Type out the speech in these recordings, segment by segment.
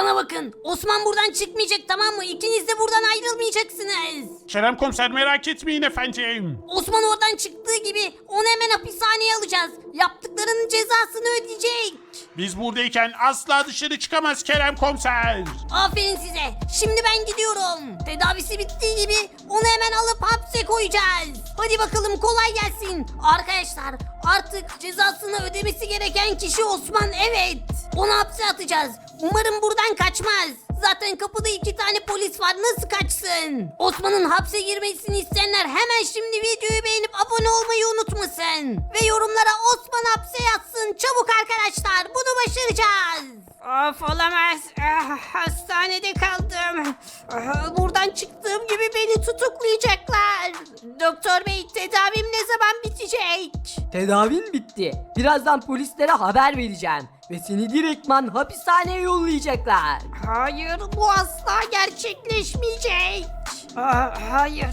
Bana bakın Osman buradan çıkmayacak tamam mı? İkiniz de buradan ayrılmayacaksınız. Kerem komiser merak etmeyin efendim. Osman oradan çıktığı gibi onu hemen hapishaneye alacağız. Yaptıklarının cezasını ödeyecek. Biz buradayken asla dışarı çıkamaz Kerem komiser. Aferin size. Şimdi ben gidiyorum. Tedavisi bittiği gibi onu hemen alıp hapse koyacağız. Hadi bakalım kolay gelsin. Arkadaşlar artık cezasını ödemesi gereken kişi Osman evet. Onu hapse atacağız. Umarım buradan kaçmaz. Zaten kapıda iki tane polis var nasıl kaçsın? Osman'ın hapse girmesini isteyenler hemen şimdi videoyu beğenip abone olmayı unutmasın. Ve yorumlara Osman hapse yatsın çabuk arkadaşlar bunu başaracağız. Of olamaz. Ah, hastanede kaldım. Ah, buradan çıktığım gibi beni tutuklayacaklar. Doktor bey tedavim ne zaman bitecek? Tedavin bitti. Birazdan polislere haber vereceğim. Ve seni direktman hapishaneye yollayacaklar. Hayır bu asla gerçekleşmeyecek. Ah, hayır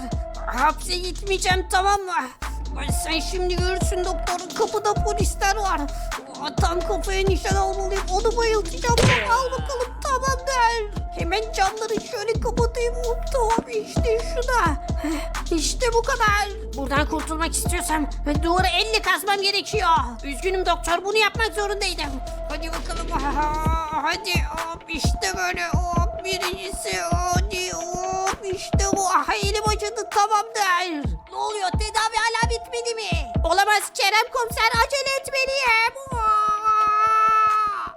hapse gitmeyeceğim tamam mı? Sen şimdi görürsün doktor kapıda polisler var. Aa, Tam kafaya nişan almalıyım onu bayıltacağım. Al bakalım tamamdır. Hemen camları şöyle kapatayım. Hop, Tamam işte şuna. İşte bu kadar. Buradan kurtulmak istiyorsam duvara elle kazmam gerekiyor. Üzgünüm doktor bunu yapmak zorundaydım. Hadi bakalım. Hadi hop işte böyle hop birincisi hadi hop işte bu. Aha elim acıdı tamamdır. Ne oluyor tedavi hala bitmedi mi? Olamaz Kerem komiser acele etmeliyim.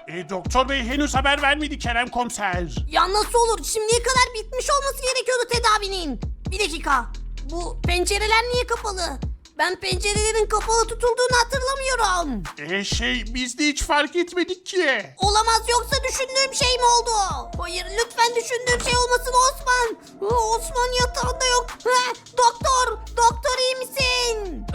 E, doktor bey henüz haber vermedi Kerem komiser. Ya nasıl olur? Şimdiye kadar bitmiş olması gerekiyordu tedavinin. Bir dakika. Bu pencereler niye kapalı? Ben pencerelerin kapalı tutulduğunu hatırlamıyorum. E şey biz de hiç fark etmedik ki. Olamaz yoksa düşündüğüm şey mi oldu? Hayır lütfen düşündüğüm şey olmasın Osman. Ha, Osman yatağında yok. Ha, doktor, doktor iyi misin?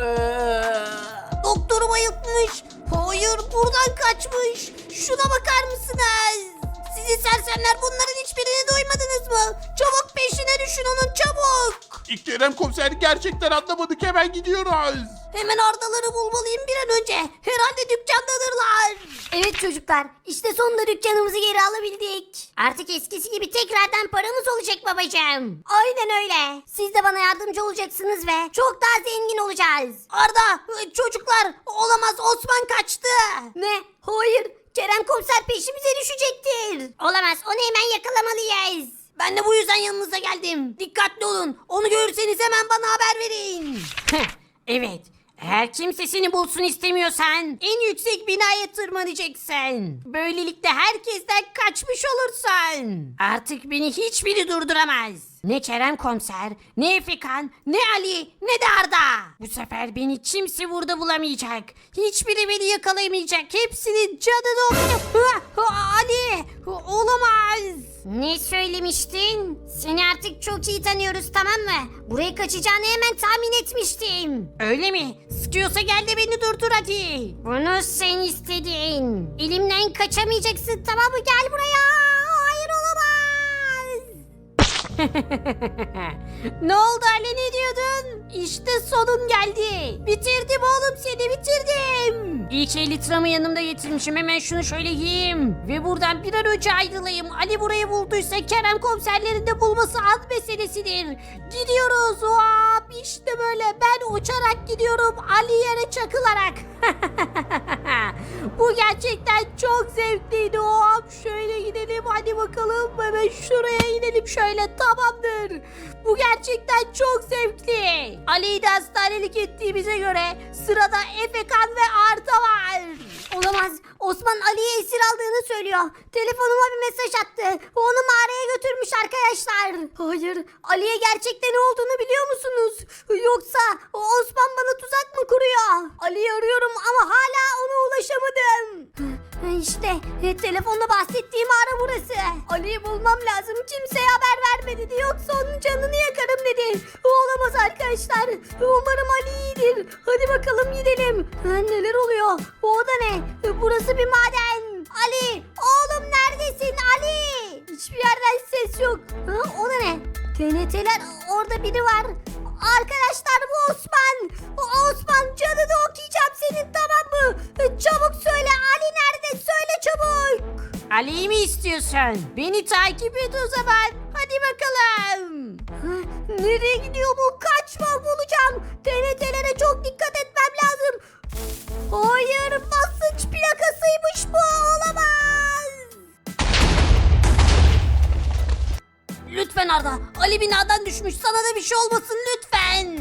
Doktoru bayıltmış. Hayır buradan kaçmış. Şuna bakar mısınız? Sizi sersemler bunların hiçbirini duymadınız mı? Çabuk peşine düşün onun çabuk. Kerem komiser gerçekten anlamadık hemen gidiyoruz. Hemen Ardaları bulmalıyım bir an önce. Herhalde dükkandadırlar. Evet çocuklar işte sonunda dükkanımızı geri alabildik. Artık eskisi gibi tekrardan paramız olacak babacığım. Aynen öyle. Siz de bana yardımcı olacaksınız ve çok daha zengin olacağız. Arda çocuklar olamaz Osman kaçtı. Ne? Hayır Kerem komiser peşimize düşecektir. Olamaz onu hemen yakalamalıyız. Ben de bu yüzden yanınıza geldim. Dikkatli olun. Onu görürseniz hemen bana haber verin. evet. Eğer kimse seni bulsun istemiyorsan en yüksek binaya tırmanacaksın. Böylelikle herkesten kaçmış olursun. Artık beni hiçbiri durduramaz. Ne Kerem komiser, ne Efekan, ne Ali, ne de Arda. Bu sefer beni kimse burada bulamayacak. Hiçbiri beni yakalayamayacak. Hepsinin canını okuyacak. Ali, olamaz. Ne söylemiştin? Seni artık çok iyi tanıyoruz tamam mı? Buraya kaçacağını hemen tahmin etmiştim. Öyle mi? Sıkıyorsa gel de beni durdur hadi. Bunu sen istedin. Elimden kaçamayacaksın tamam mı? Gel buraya. Ne oldu Ali ne diyordun? İşte sonun geldi. Bitirdim oğlum seni bitirdim. İyi ki elitramı yanımda getirmişim. Hemen şunu şöyle yiyeyim. Ve buradan bir an önce ayrılayım. Ali burayı bulduysa Kerem komiserlerin de bulması an meselesidir. Gidiyoruz. Hop işte böyle ben uçarak gidiyorum. Ali yere çakılarak. Bu gerçekten çok zevkliydi. Hop şöyle gidelim hadi bakalım. Hemen şuraya inelim şöyle tamamdır. Bu gerçekten çok zevkli. Ali'yi de hastanelik ettiğimize göre sırada Efekan ve Arda var. Olamaz. Osman Ali'ye esir aldığını söylüyor. Telefonuma bir mesaj attı. Onu mağaraya götürmüş arkadaşlar. Hayır. Ali'ye gerçekten ne olduğunu biliyor musunuz? Yoksa Osman bana tuzak mı kuruyor? Ali'yi arıyorum ama hala ona ulaşamadım. İşte e, telefonda bahsettiğim ara burası. Ali'yi bulmam lazım. Kimseye haber vermedi. Yoksa onun canını yakarım dedi. Olamaz arkadaşlar. Umarım Ali iyidir. Hadi bakalım gidelim. Neler oluyor? O da ne? E, Burası bir maden. Ali! Oğlum neredesin Ali? Hiçbir yerden ses yok. Ha, o da ne? TNT'ler orada biri var. Arkadaşlar bu Osman. Osman canını okuyacağım senin tamam mı? E, Çabuk söyle Ali'yi mi istiyorsun? Beni takip et o zaman. Hadi bakalım. Nereye gidiyor bu? Kaçma bulacağım. TNT'lere çok dikkat etmem lazım. Hayır basınç plakasıymış bu olamaz. Lütfen Arda. Ali binadan düşmüş. Sana da bir şey olmasın lütfen.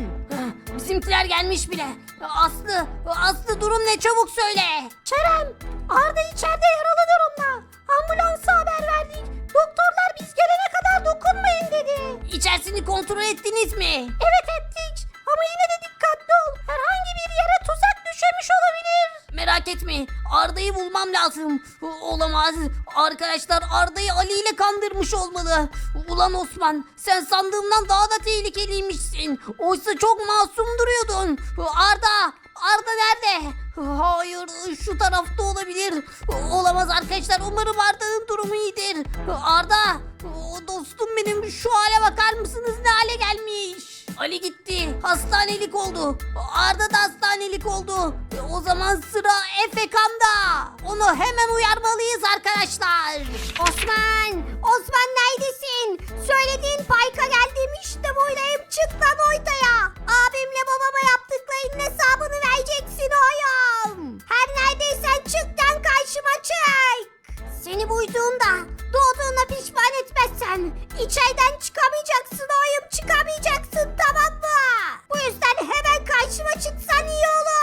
Bizimkiler gelmiş bile. Aslı, Aslı durum ne çabuk söyle. Kerem, Arda içeride yaralı durumda. Ambulansa haber verdik. Doktorlar biz gelene kadar dokunmayın dedi. İçerisini kontrol ettiniz mi? Evet ettik. Ama yine de dikkatli ol. Herhangi bir yere tuzak düşürmüş olabilir. Merak etme. Arda'yı bulmam lazım. Olamaz. Arkadaşlar Arda'yı Ali ile kandırmış olmalı. Ulan Osman sen sandığımdan daha da tehlikeliymişsin. Oysa çok masum duruyordun. Arda! Arda nerede? Hayır şu tarafta olabilir. Olamaz arkadaşlar umarım Arda'nın durumu iyidir. Arda! Dostum benim şu hale bakar mısınız ne hale gelmiş? Ali gitti. Hastanelik oldu. Arda da hastanelik oldu. O zaman sıra Efekan'da. Onu hemen uyarmalıyız arkadaşlar. Osman! Osman neredesin? Söylediğin parka geldim işte buradayım. Çık lan ortaya. Abimle babama yaptıklarının hesabını vereceksin oğlum. Her neredeysen çık lan karşıma çık. Seni buyduğumda doğduğuna pişman etmezsen içeriden çıkamayacaksın oğlum çıkamayacaksın tamam mı? Bu yüzden hemen karşıma çıksan iyi olur.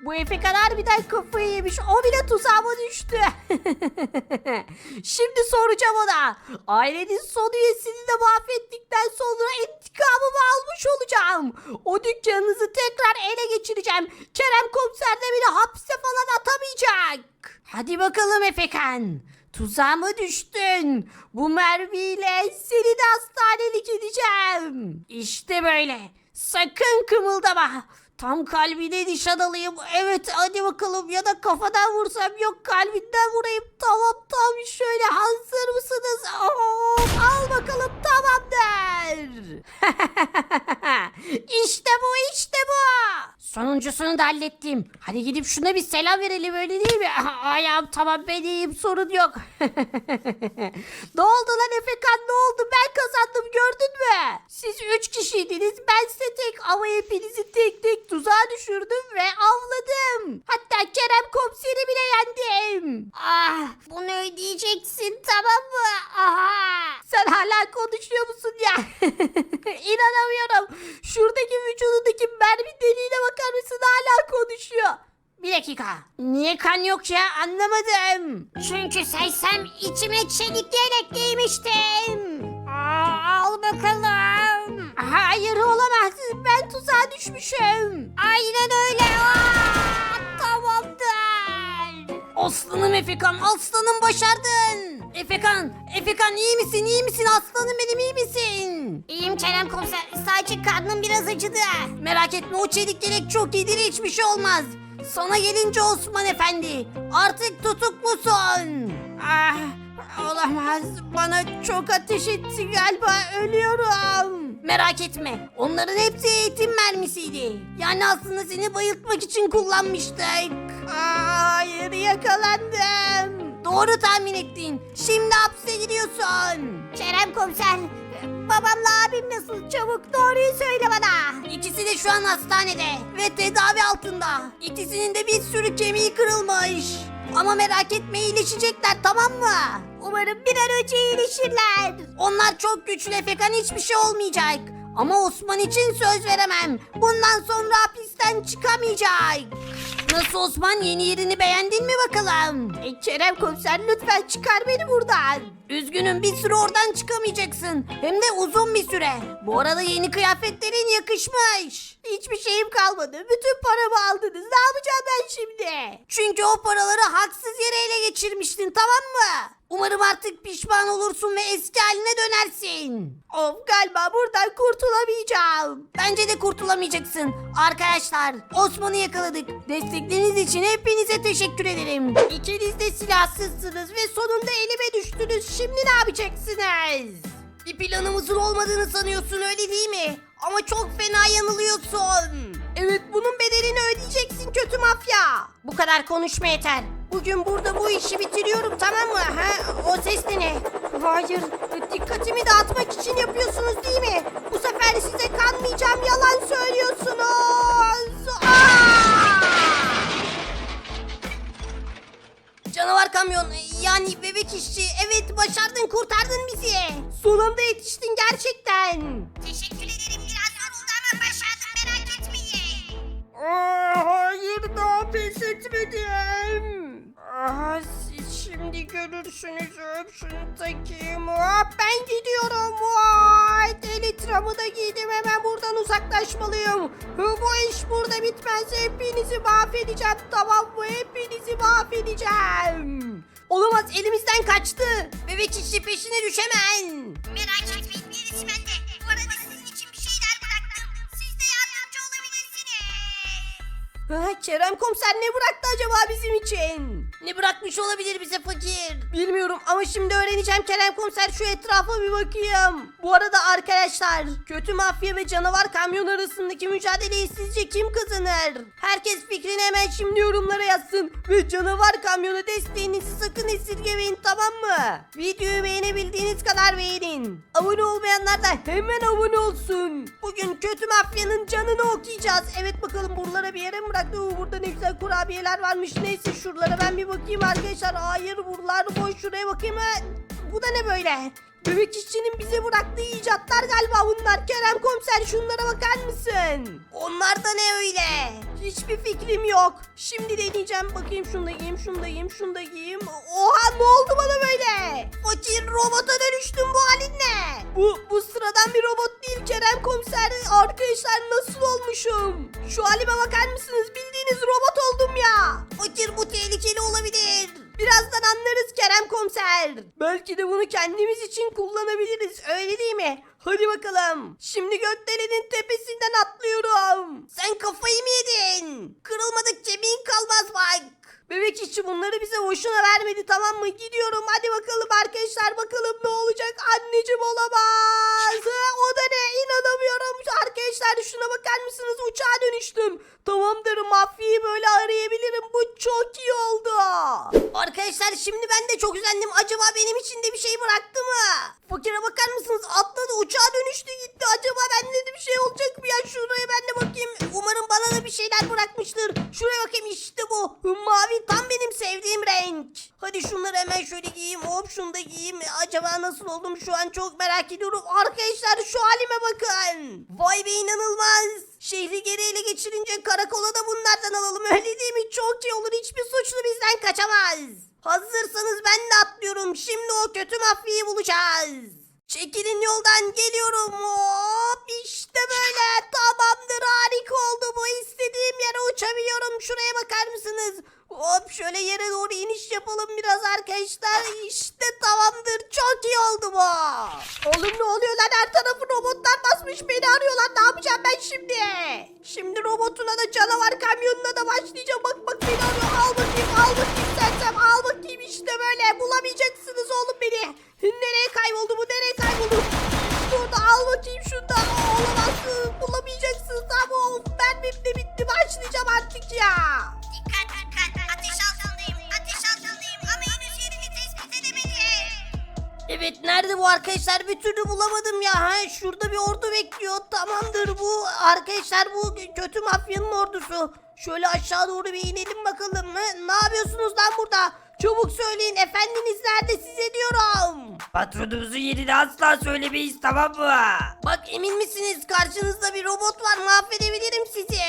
Bu Efe kadar bir kafayı yemiş o bile tuzağıma düştü. Şimdi soracağım ona. Ailenin son üyesini de mahvettikten sonra intikamımı almış olacağım. O dükkanınızı tekrar ele geçireceğim. Kerem komiser de beni hapse falan atamayacak. Hadi bakalım Efekan. Tuzağa mı düştün? Bu mermiyle seni de hastanelik edeceğim. İşte böyle. Sakın kımıldama. Tam kalbine nişan alayım. Evet hadi bakalım ya da kafadan vursam yok kalbinden vurayım. Tamam tam şöyle hazır mısınız? Hop, al bakalım tamamdır. işte bu işte bu. Sonuncusunu da hallettim. Hadi gidip şuna bir selam verelim öyle değil mi? Ayağım tamam ben iyiyim sorun yok. ne oldu lan Efekan ne oldu? Ben kazandım gördün mü? Siz üç kişiydiniz ben size tek ama hepinizi tek tek tuzağa düşürdüm ve avladım. Hatta Kerem komiseri bile yendim. Ah bunu ödeyeceksin tamam mı? Aha. Sen hala konuşuyor musun ya? İnanamıyorum. Şuradaki vücudundaki mermi deliğine bakar mısın hala konuşuyor. Bir dakika. Niye kan yok ya anlamadım. Çünkü seysem içime çelik yelek giymiştim. Düşmüşüm. Aynen öyle. Aa, tamamdır. Aslanım Efekan, aslanım başardın. Efekan, Efekan iyi misin, iyi misin? Aslanım benim iyi misin? İyiyim Kerem komiser, sadece karnım biraz acıdı. Merak etme o çelik yelek çok iyidir, hiçbir şey olmaz. Sana gelince Osman Efendi, artık tutuklusun. Ah, olamaz. Bana çok ateş etti galiba, ölüyorum. Merak etme, onların hepsi eğitim mermisiydi. Yani aslında seni bayıltmak için kullanmıştık. Hayır, yakalandım. Doğru tahmin ettin. Şimdi hapse gidiyorsun. Kerem komiser, babamla abim nasıl? Çabuk doğruyu söyle bana. İkisi de şu an hastanede ve tedavi altında. İkisinin de bir sürü kemiği kırılmış. Ama merak etme iyileşecekler tamam mı? Umarım bir an önce iyileşirler. Onlar çok güçlü Efekan hiçbir şey olmayacak. Ama Osman için söz veremem. Bundan sonra hapisten çıkamayacak. Nasıl Osman yeni yerini beğendin mi bakalım? E, Kerem komiser lütfen çıkar beni buradan. Üzgünüm bir süre oradan çıkamayacaksın. Hem de uzun bir süre. Bu arada yeni kıyafetlerin yakışmış. Hiçbir şeyim kalmadı. Bütün paramı aldınız. Ne yapacağım ben şimdi? Çünkü o paraları haksız yere ele geçirmiştin tamam mı? Umarım artık pişman olursun ve eski haline dönersin. Of galiba buradan kurtulamayacağım. Bence de kurtulamayacaksın. Arkadaşlar Osman'ı yakaladık. Destekleriniz için hepinize teşekkür ederim. İkiniz de silahsızsınız ve sonunda elime düştünüz. Şimdi ne yapacaksınız? Bir planımızın olmadığını sanıyorsun öyle değil mi? Ama çok fena yanılıyorsun. Evet bunun bedelini ödeyeceksin kötü mafya. Bu kadar konuşma yeter. Bugün burada bu işi bitiriyorum tamam mı? Ha, o ses de ne? Hayır, dikkatimi dağıtmak için yapıyorsunuz değil mi? Bu sefer size kanmayacağım, yalan söylüyorsunuz. Aa! Canavar kamyon, yani bebek işçi, evet başardın, kurtardın bizi. Son anda yetiştin gerçekten. Teşekkür ederim. Biraz yoruldu ama başardım merak etmeyin. hayır daha pes etmedim. Aha, siz şimdi görürsünüz. Öp şunu. Hop, ben gidiyorum. Vay, elitramı da giydim. Hemen buradan uzaklaşmalıyım. Bu iş burada bitmez. Hepinizi mahvedeceğim. Tamam mı? Hepinizi mahvedeceğim. Olamaz elimizden kaçtı. Bebek işçi peşine düşemem. Merak etmeyin birisi bende. Ha, Kerem komiser ne bıraktı acaba bizim için? Ne bırakmış olabilir bize fakir? Bilmiyorum ama şimdi öğreneceğim Kerem komiser şu etrafa bir bakayım. Bu arada arkadaşlar kötü mafya ve canavar kamyon arasındaki mücadeleyi sizce kim kazanır? Herkes fikrini hemen şimdi yorumlara yazsın. Ve canavar kamyona desteğinizi sakın esirgemeyin tamam mı? Videoyu beğenebildiğiniz kadar beğenin. Abone olmayanlar da hemen abone olsun. Bugün kötü mafyanın canını okuyacağız. Evet bakalım buralara bir yere mi bıraktı? Oo, burada ne güzel kurabiyeler varmış. Neyse şuralara ben bir bakayım arkadaşlar. Hayır buralar boş. Şuraya bakayım. Ha, Bu da ne böyle? Bebek işçinin bize bıraktığı icatlar galiba bunlar. Kerem komiser şunlara bakar mısın? Onlar da ne öyle? Hiçbir fikrim yok. Şimdi deneyeceğim. Bakayım şunu da giyeyim, şunu da giyeyim, şunu da giyeyim. Oha ne oldu bana böyle? Fakir robota dönüştüm bu halin ne? Bu, bu sıradan bir robot değil Kerem komiser. Arkadaşlar nasıl olmuşum? Şu halime bakar mısınız? Bildiğiniz robot oldum ya. Fakir bu tehlikeli olabilir. Birazdan anlarız Kerem komiser. Belki de bunu kendimiz için kullanabiliriz öyle değil mi? Hadi bakalım. Şimdi gökdelenin tepesinden atlıyorum. Sen kafayı mı yedin? Kırılmadık kemiğin kalmaz bak. Bebek işçi bunları bize boşuna vermedi tamam mı? Gidiyorum hadi bakalım arkadaşlar bakalım ne olacak? Anneciğim olamaz. O da ne? İnanamıyorum. Arkadaşlar şuna bakar mısınız? Uçağa dönüştüm. Tamamdır mafyayı böyle arayabilirim. Bu çok iyi oldu. Arkadaşlar şimdi ben de çok üzüldüm. Acaba benim için de bir şey bıraktı mı? Fakire bakar mısınız? Atladı uçağa dönüştü gitti. Acaba bende de bir şey olacak mı ya? Şuraya ben de bakayım. Umarım bana da bir şeyler bırakmıştır. Şuraya bakayım işte bu. Mavi tam benim sevdiğim renk. Hadi şunları hemen şöyle giyeyim. Hop şunu da giyeyim. Acaba nasıl oldum şu an çok merak ediyorum. Arkadaşlar şu halime bakın. Vay be inanılmaz. Şehri geri ele geçirince karakola da bunlardan alalım. Öyle değil mi? Çok iyi olur. Hiçbir suçlu bizden kaçamaz. Hazırsanız ben de atlıyorum. Şimdi o kötü mafyayı bulacağız. Çekilin yoldan geliyorum. Hop işte böyle. Tamamdır harika oldu bu. İstediğim yere uçabiliyorum. Şuraya bakar mısınız? Hop şöyle yere doğru iniş yapalım biraz arkadaşlar. İşte tamamdır. Çok iyi oldu bu. Oğlum ne oluyor lan? Her tarafı robotlar basmış. Beni arıyorlar. Ne yapacağım ben şimdi? Şimdi robotuna da canavar kamyonuna da başlayacağım. Bak bak beni arıyor. Al bakayım al bakayım sersem. Al bakayım işte böyle. Bulamayacaksınız oğlum beni. Nereye kayboldu bu? Nereye kayboldu? Burada al bakayım şunda. Olamaz. Bulamayacaksınız. Tamam of. Ben de bitti. Başlayacağım artık ya. Dikkat dikkat. Ateş altındayım. Ateş altındayım ama henüz yerini tespit edemedim. Evet nerede bu arkadaşlar bir türlü bulamadım ya. Ha, şurada bir ordu bekliyor. Tamamdır bu arkadaşlar bu kötü mafyanın ordusu. Şöyle aşağı doğru bir inelim bakalım. Ha, ne yapıyorsunuz lan burada? Çabuk söyleyin efendiniz nerede size diyorum. Patronumuzun yerini asla söylemeyiz tamam mı? Bak emin misiniz karşınızda bir robot var mahvedebilirim sizi.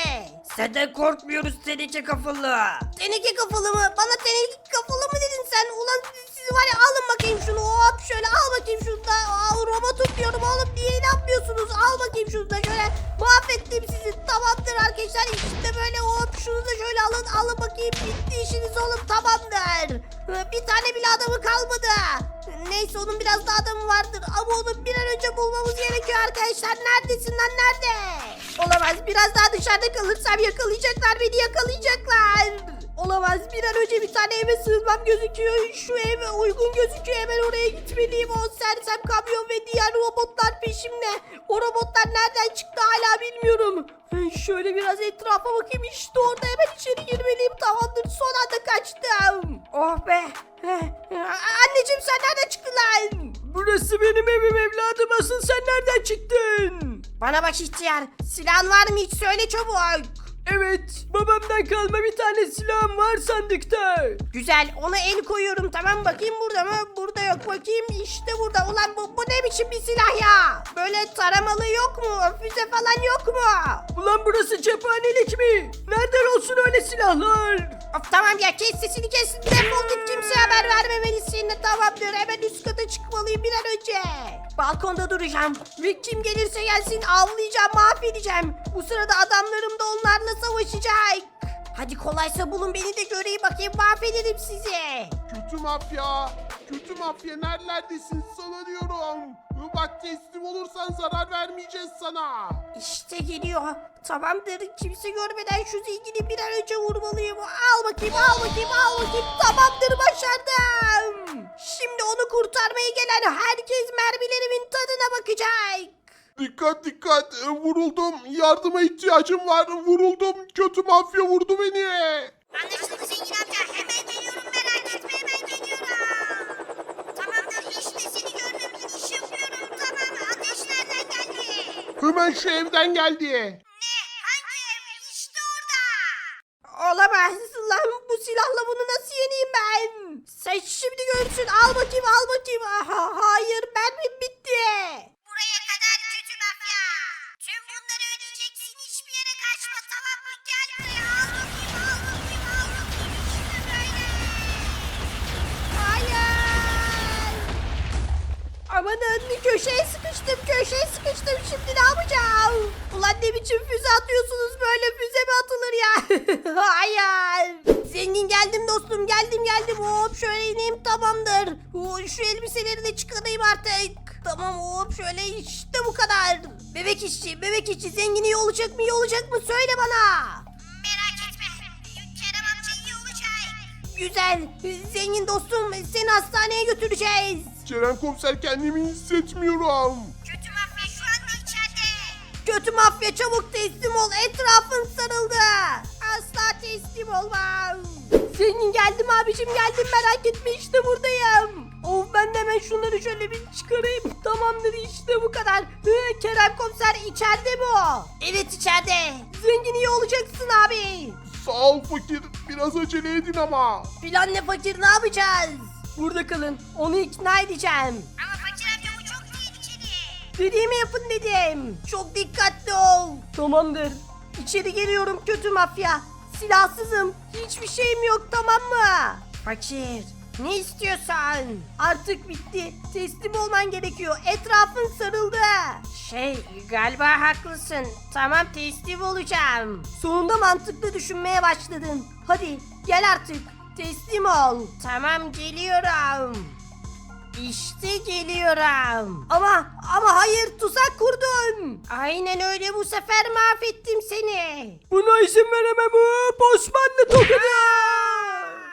Senden korkmuyoruz teneke kafalı. Teneke kafalı mı? Bana teneke kafalı mı dedin sen? Ulan siz var ya alın bakayım şunu hop şöyle al bakayım şunu da. Aa, robotum diyorum oğlum niye inanmıyorsunuz? Al bakayım şunu da şunu da şöyle alın alın bakayım bitti işiniz oğlum tamamdır. Ee, Bir tane bile adamı kalmadı. Neyse onun biraz da adamı vardır ama onu bir an önce bulmamız gerekiyor arkadaşlar. Neredesin lan nerede? Olamaz biraz daha dışarıda kalırsam yakalayacaklar beni yakalayacaklar. Olamaz. Bir an önce bir tane eve sığınmam gözüküyor. Şu eve uygun gözüküyor. Hemen oraya gitmeliyim. O sersem kamyon ve diğer robotlar peşimde. O robotlar nereden çıktı hala bilmiyorum. Şöyle biraz etrafa bakayım. İşte orada hemen içeri girmeliyim. Tamamdır. Son anda kaçtım. Oh be. Anneciğim sen nereden çıktın lan? Burası benim evim evladım asıl sen nereden çıktın? Bana bak ihtiyar. Silahın var mı hiç söyle çabuk. Evet babamdan kalma bir tane silahım var sandıkta. Güzel ona el koyuyorum tamam bakayım burada mı? Burada yok bakayım işte burada. Ulan bu, bu ne biçim bir silah ya? Böyle taramalı yok mu? Füze falan yok mu? Ulan burası cephanelik mi? Nereden olsun öyle silahlar? Of tamam ya kes sesini kes. Defol git kimseye haber vermemelisin. Tamamdır hemen üst kata çıkmalıyım bir an önce. Balkonda duracağım. Ve kim gelirse gelsin avlayacağım mahvedeceğim. Bu sırada adamlarım da onlarla savaşacak. Hadi kolaysa bulun beni de göreyim bakayım mahvederim sizi. Kötü mafya. Kötü mafya nerelerdesin sana diyorum. Bak teslim olursan zarar vermeyeceğiz sana. İşte geliyor. Tamamdır. Kimse görmeden şu zengini bir an önce vurmalıyım. Al bakayım, al bakayım, al bakayım. Tamamdır başardım. Şimdi onu kurtarmaya gelen herkes mermilerimin tadına bakacak. Dikkat dikkat E, vuruldum yardıma ihtiyacım var vuruldum kötü mafya vurdu beni. Anlaşıldı zengin amca. Hemen geliyorum Hemen şu evden geldi. Ne? Hangi ev? İşte orada. Olamaz lan bu silahla bunu nasıl yeneyim ben? Sen şimdi görürsün al bakayım al bakayım. Aha, hayır mermim bitti. Amanın köşeye sıkıştım köşeye sıkıştım şimdi ne yapacağım? Ulan ne biçim füze atıyorsunuz böyle füze mi atılır ya? Hayır. Zengin geldim dostum geldim geldim hop şöyle ineyim tamamdır. Şu elbiseleri de çıkarayım artık. Tamam hop şöyle işte bu kadar. Bebek işçi bebek işçi zengin iyi olacak mı iyi olacak mı söyle bana. Merak etme. Kerem amca iyi olacak. Güzel zengin dostum seni hastaneye götüreceğiz. Ceren komiser kendimi iyi hissetmiyorum. Kötü mafya şu anda içeride. Kötü mafya çabuk teslim ol. Etrafın sarıldı. Asla teslim olmam. Zengin geldim abicim geldim merak etme işte buradayım. Of ben de hemen şunları şöyle bir çıkarayım. Tamamdır işte bu kadar. Hı, Kerem komiser içeride mi o? Evet içeride. Zengin iyi olacaksın abi. Sağ ol fakir biraz acele edin ama. Plan ne fakir ne yapacağız? Burada kalın onu ikna edeceğim. Ama fakir amca bu çok tehlikeli. Dediğimi yapın dedim. Çok dikkatli ol. Tamamdır. İçeri geliyorum kötü mafya. Silahsızım. Hiçbir şeyim yok tamam mı? Fakir. Ne istiyorsan? Artık bitti. Teslim olman gerekiyor. Etrafın sarıldı. Şey galiba haklısın. Tamam teslim olacağım. Sonunda mantıklı düşünmeye başladın. Hadi gel artık. Teslim ol. Tamam geliyorum. İşte geliyorum. Ama ama hayır tuzak kurdun. Aynen öyle bu sefer mahvettim seni. Buna izin veremem hop Osmanlı tokadı.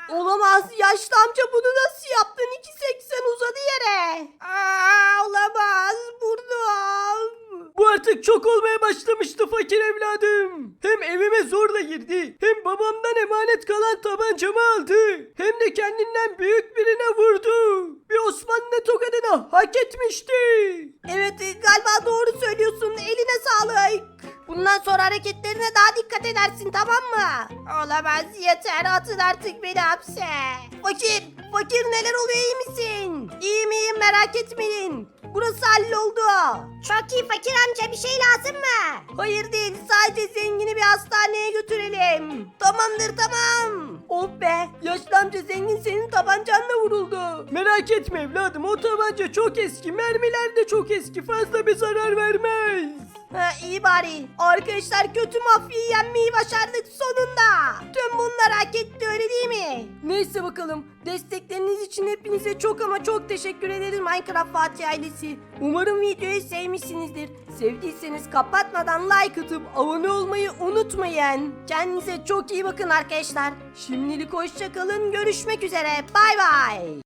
Olamaz yaşlı amca bunu nasıl yaptın? 2.80 uzadı yere. Aa, olamaz burnum. Bu artık çok olmaya başlamıştı fakir evladım. Hem evime zorla girdi. Hem babamdan emanet kalan tabancamı aldı. Hem de kendinden büyük birine vurdu. Bir Osmanlı tokadını hak etmişti. Evet galiba doğru söylüyorsun eline sağlık. Bundan sonra hareketlerine daha dikkat edersin tamam mı? Olamaz yeter atın artık beni hapse. Fakir, fakir neler oluyor iyi misin? İyiyim iyiyim merak etmeyin. Burası halloldu. Çok iyi fakir amca bir şey lazım mı? Hayır değil sadece zengini bir hastaneye götürelim. Tamamdır tamam. Oh be yaşlı amca zengin senin tabancanla vuruldu. Merak etme evladım o tabanca çok eski. Mermiler de çok eski. Fazla bir zarar vermez. Ha, iyi bari. Arkadaşlar kötü mafyayı yenmeyi başardık sonunda. Tüm bunlar hak etti öyle değil mi? Neyse bakalım. Destekleriniz için hepinize çok ama çok teşekkür ederiz Minecraft Fatih ailesi. Umarım videoyu sevmişsinizdir. Sevdiyseniz kapatmadan like atıp abone olmayı unutmayın. Kendinize çok iyi bakın arkadaşlar. Şimdilik hoşçakalın. Görüşmek üzere. Bay bay.